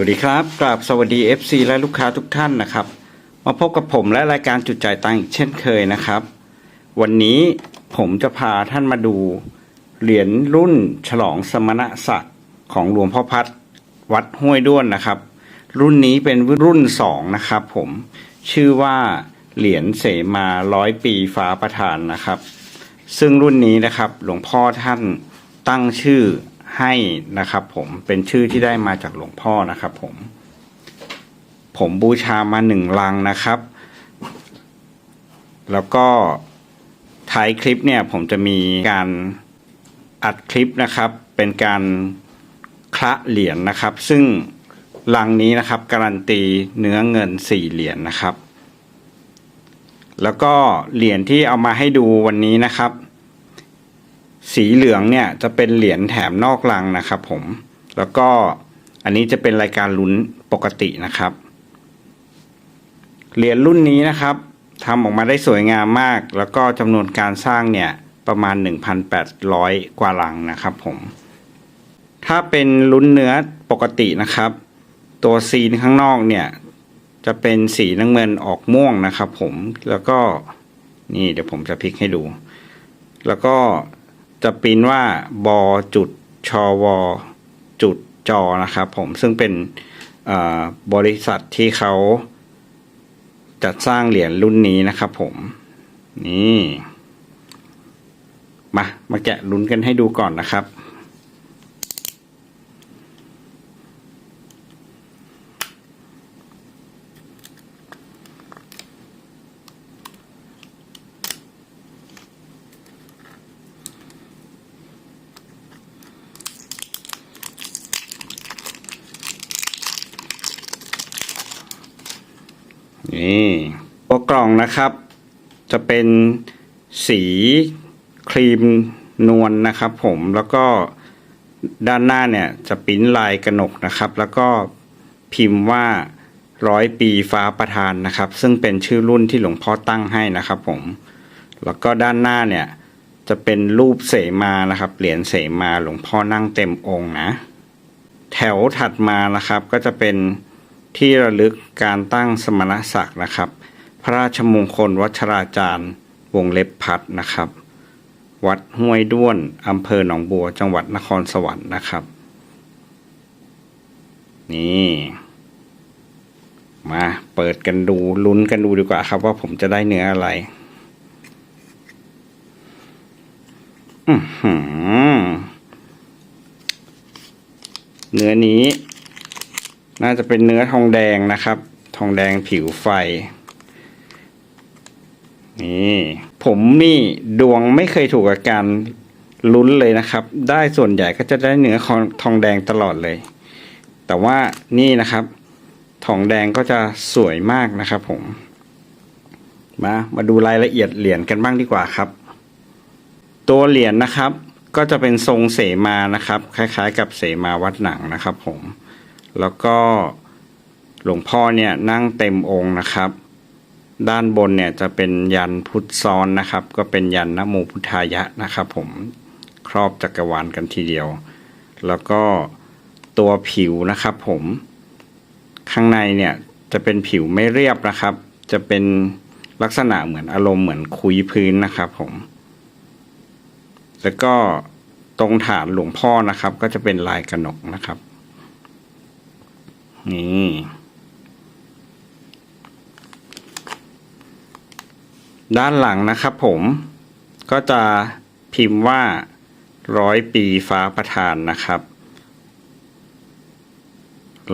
วัสดีครับ กราบสวัสดี FC และลูกค้าทุกท่านนะครับ มาพบกับผมและรายการจุดจ่ายตังค์อีกเช่นเคยนะครับ วันนี้ผมจะพาท่านมาดู เหรียญรุ่นฉลองสมณศักดิ์ของหลวงพ่อพัดวัดห้วยด้วนนะครับ รุ่นนี้เป็นรุ่นสองนะครับ ผมชื่อว่าเหรียญเสมาร้อยปีฟ้าประธานนะครับ ซึ่งรุ่นนี้นะครับ หลวงพ่อท่านตั้งชื่อ ให้นะครับ ผมเป็นชื่อที่ได้มาจากหลวงพ่อนะครับ ผม ผมบูชามาหนึ่งลังนะครับ แล้วก็ท้ายคลิปเนี่ย ผมจะมีการอัดคลิปนะครับ เป็นการคละเหรียญนะครับ ซึ่งลังนี้นะครับ การันตีเนื้อเงินสี่เหรียญนะครับ แล้วก็เหรียญที่เอามาให้ดูวันนี้นะครับ สีเหลืองเนี่ยจะเป็นเหรียญแถมนอกลังนะครับผม แล้วก็อันนี้จะเป็นรายการลุ้นปกตินะครับ เหรียญรุ่นนี้นะครับทำออกมาได้สวยงามมาก แล้วก็จำนวนการสร้างเนี่ยประมาณ 1,800 กว่าลังนะครับผม ถ้าเป็นลุ้นเนื้อปกตินะครับ ตัวซีนข้างนอกเนี่ยจะเป็นสีน้ำเงินออกม่วงนะครับผม แล้วก็นี่เดี๋ยวผมจะพลิกให้ดู แล้วก็ จะปริ้นว่าบอจุดชอวอจุดจอนะครับผมซึ่งเป็นบริษัทที่เขาจัดสร้างเหรียญรุ่นนี้นะครับผม นี่ มา มาแกะลุ้นกันให้ดูก่อนนะครับ นี่ตัวกล่องนะครับ จะเป็นสีครีมนวลนะครับ ผมแล้วก็ด้านหน้าเนี่ยจะปิ้นลายกระหนกนะครับ แล้วก็พิมพ์ว่าร้อยปีฟ้าประธานนะครับ ซึ่งเป็นชื่อรุ่นที่หลวงพ่อตั้งให้นะครับ ผม แล้วก็ด้านหน้าเนี่ยจะเป็นรูปเสมานะครับ เหรียญเสมาหลวงพ่อนั่งเต็มองค์นะ แถวถัดมานะครับก็จะเป็น ที่ระลึกการตั้งสมณศักดิ์นะครับ พระราชมงคลวัชราจารย์วงเล็บพัดนะครับ วัดห้วยด้วนอำเภอหนองบัว จังหวัดนครสวรรค์นะครับ นี่ มาเปิดกันดูลุ้นกันดูดีกว่าครับ ว่าผมจะได้เนื้ออะไร อือหือเนื้อนี้ น่าจะเป็นเนื้อทองแดงนะครับ ทองแดงผิวไฟ นี่ ผมนี่ดวงไม่เคยถูกกับการลุ้นเลยนะครับ ได้ส่วนใหญ่ก็จะได้เนื้อทองแดงตลอดเลย แต่ว่านี่นะครับ ทองแดงก็จะสวยมากนะครับผม มา มาดูรายละเอียดเหรียญกันบ้างดีกว่าครับ ตัวเหรียญนะครับ ก็จะเป็นทรงเสมานะครับ คล้ายๆ กับเสมาวัดหนังนะครับผม แล้วก็หลวงพ่อเนี่ยนั่งเต็มองค์นะครับ ด้านบนเนี่ยจะเป็นยันพุทธซ้อนนะครับ ก็เป็นยันนโมพุทธายะนะครับผมครอบจักรวาลกันทีเดียว แล้วก็ตัวผิวนะครับผมข้างในเนี่ยจะเป็นผิวไม่เรียบนะครับ จะเป็นลักษณะเหมือนอารมณ์เหมือนคุยพื้นนะครับผม แล้วก็ตรงฐานหลวงพ่อนะครับ ก็จะเป็นลายกระหนกนะครับ นี่ด้านหลังนะครับผมก็จะพิมพ์ว่าร้อยปีฟ้าประธานนะครับ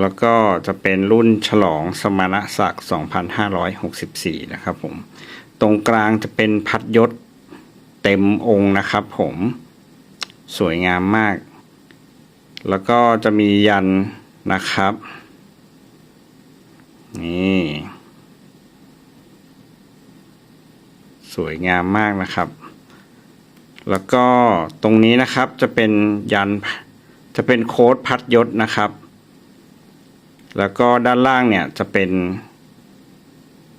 แล้วก็จะเป็นรุ่นฉลองสมณศักดิ์ 2564 นะครับผม ตรงกลางจะเป็นพัดยศเต็มองค์นะครับผมสวยงามมาก แล้วก็จะมียันนะครับ นี่ สวยงามมากนะครับ แล้วก็ตรงนี้นะครับจะเป็นยันจะเป็นโค้ดพัดยศนะครับ แล้วก็ด้านล่างเนี่ยจะเป็น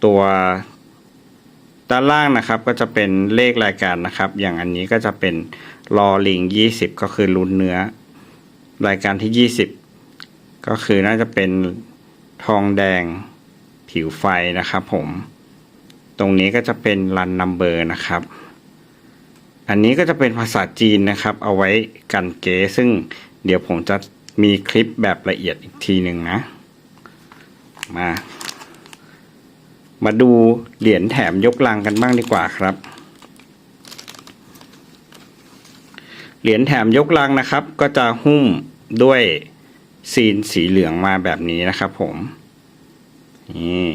ตัวด้านล่างนะครับก็จะเป็นเลขรายการนะครับ อย่างอันนี้ก็จะเป็นรอลิงยี่สิบก็คือลุ้นเนื้อ รายการที่ยี่สิบก็คือน่าจะเป็น ทองแดงผิวไฟนะครับผม ตรงนี้ก็จะเป็นรันนัมเบอร์นะครับ อันนี้ก็จะเป็นภาษาจีนนะครับ เอาไว้กันเก๋ซึ่งเดี๋ยวผมจะมีคลิปแบบละเอียดอีกทีหนึ่งนะ มา มาดูเหรียญแถมยกลังกันบ้างดีกว่าครับ เหรียญแถมยกลังนะครับ ก็จะหุ้มด้วย ซีนสีเหลืองมาแบบนี้นะครับผมนี่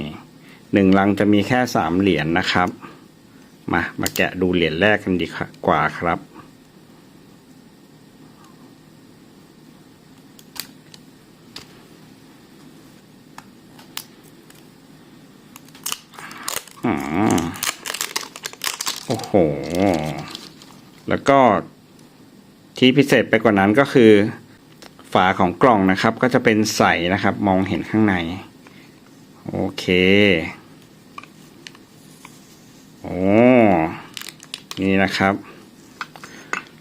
หนึ่งลังจะมีแค่สามเหรียญนะครับ มามาแกะดูเหรียญแรกกันดีกว่าครับอโอ้โห แล้วก็ที่พิเศษไปกว่านั้นก็คือาของกล่องนะครับ ก็จะเป็นใสนะครับ มองเห็นข้างใน โอเค โอ้นี่นะครับ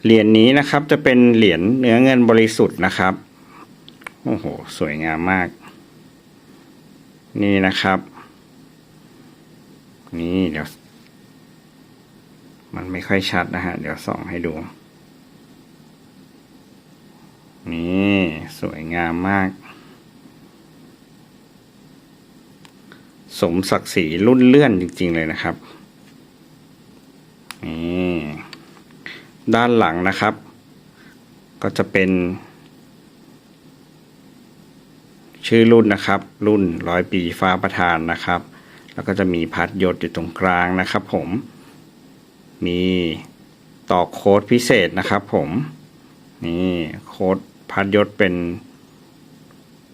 เหรียญนี้นะครับจะเป็นเหรียญเนื้อเงินบริสุทธิ์นะครับ โอ้โห สวยงามมาก นี่นะครับ นี่เดี๋ยว มันไม่ค่อยชัดนะฮะ เดี๋ยวส่องให้ดู นี่สวยงามมาก สมศักดิ์ศรีรุ่นเลื่อนจริง ๆ เลยนะครับ นี่ด้านหลังนะครับ ก็จะเป็น ชื่อรุ่นนะครับ รุ่นร้อยปีฟ้าประธานนะครับ แล้วก็จะมีพัดยศอยู่ตรงกลางนะครับ ผม มีต่อโค้ดพิเศษนะครับผม นี่โค้ด พัดยศเป็น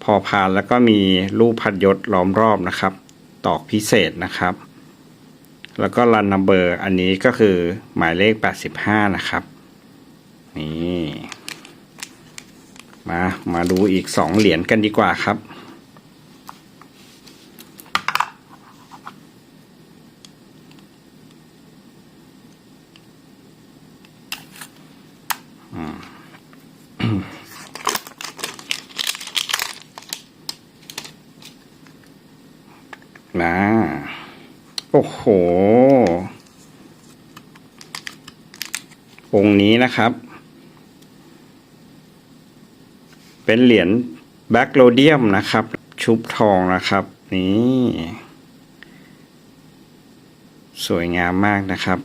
พอพานแล้วก็มีรูปพัดยศล้อมรอบนะครับ ตอกพิเศษนะครับ แล้วก็รันนัมเบอร์อันนี้ก็คือหมายเลข 85 นะครับนี่มามาดูอีก 2 เหรียญกันดีกว่าครับ นะ โอ้โห องค์นี้นะครับ เป็นเหรียญแบ็กโลเดียมนะครับ ชุบทองนะครับ นี่ สวยงามมากนะครับ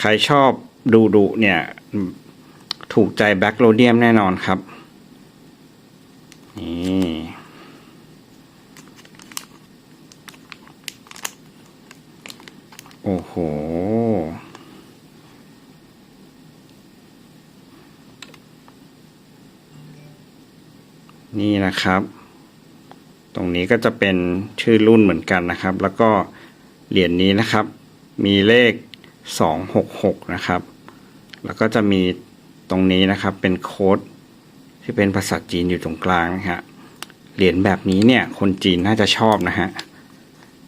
ใครชอบดูดุเนี่ย ถูกใจแบ็กโลเดียมแน่นอนครับ นี่ โอ้โห นี่นะครับ ตรงนี้ก็จะเป็นชื่อรุ่นเหมือนกันนะครับ แล้วก็เหรียญนี้นะครับ มีเลข 266 นะครับ แล้วก็จะมีตรงนี้นะครับเป็นโค้ดที่เป็นภาษาจีนอยู่ตรงกลางนะฮะเหรียญแบบนี้เนี่ย คนจีนน่าจะชอบนะฮะ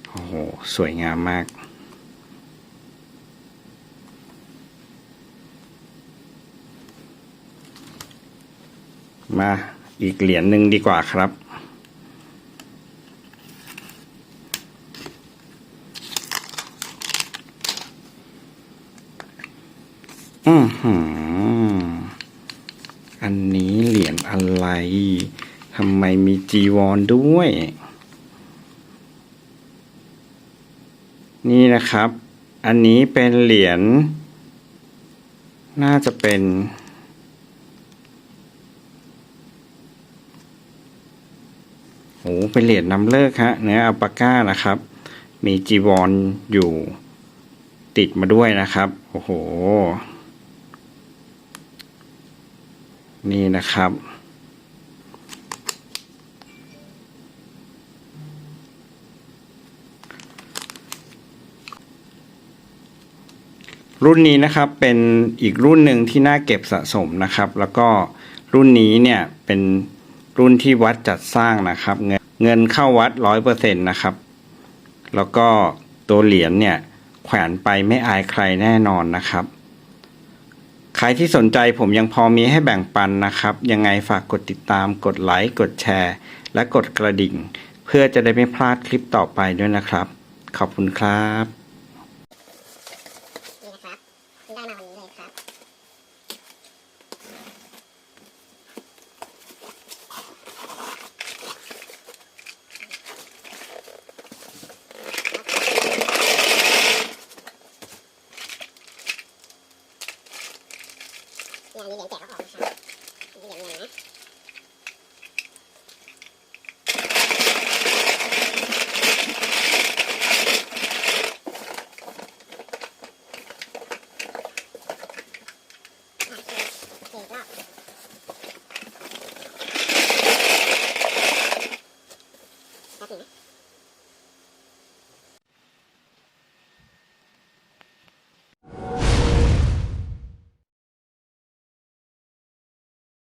โอ้โห สวยงามมาก มาอีกเหรียญหนึ่งดีกว่าครับ อือหือ อันนี้เหรียญอะไร ทำไมมีจีวรด้วย นี่นะครับ อันนี้เป็นเหรียญ น่าจะเป็น อ้เป็นเหรียญนำเลิกฮะเนื้ออัลปาก้านะครับ มีจีวรอยู่ติดมาด้วยนะครับ โอ้โห นี่นะครับ รุ่นนี้นะครับเป็นอีกรุ่นหนึ่งที่น่าเก็บสะสมนะครับ แล้วก็รุ่นนี้เนี่ยเป็นรุ่นที่วัดจัดสร้างนะครับเงิน เงินเข้าวัดร้อยเปอร์เซ็นต์นะครับ แล้วก็ตัวเหรียญเนี่ย แขวนไปไม่อายใครแน่นอนนะครับ ใครที่สนใจผมยังพอมีให้แบ่งปันนะครับ ยังไงฝากกดติดตาม กดไลค์ กดแชร์ และกดกระดิ่ง เพื่อจะได้ไม่พลาดคลิปต่อไปด้วยนะครับ ขอบคุณครับ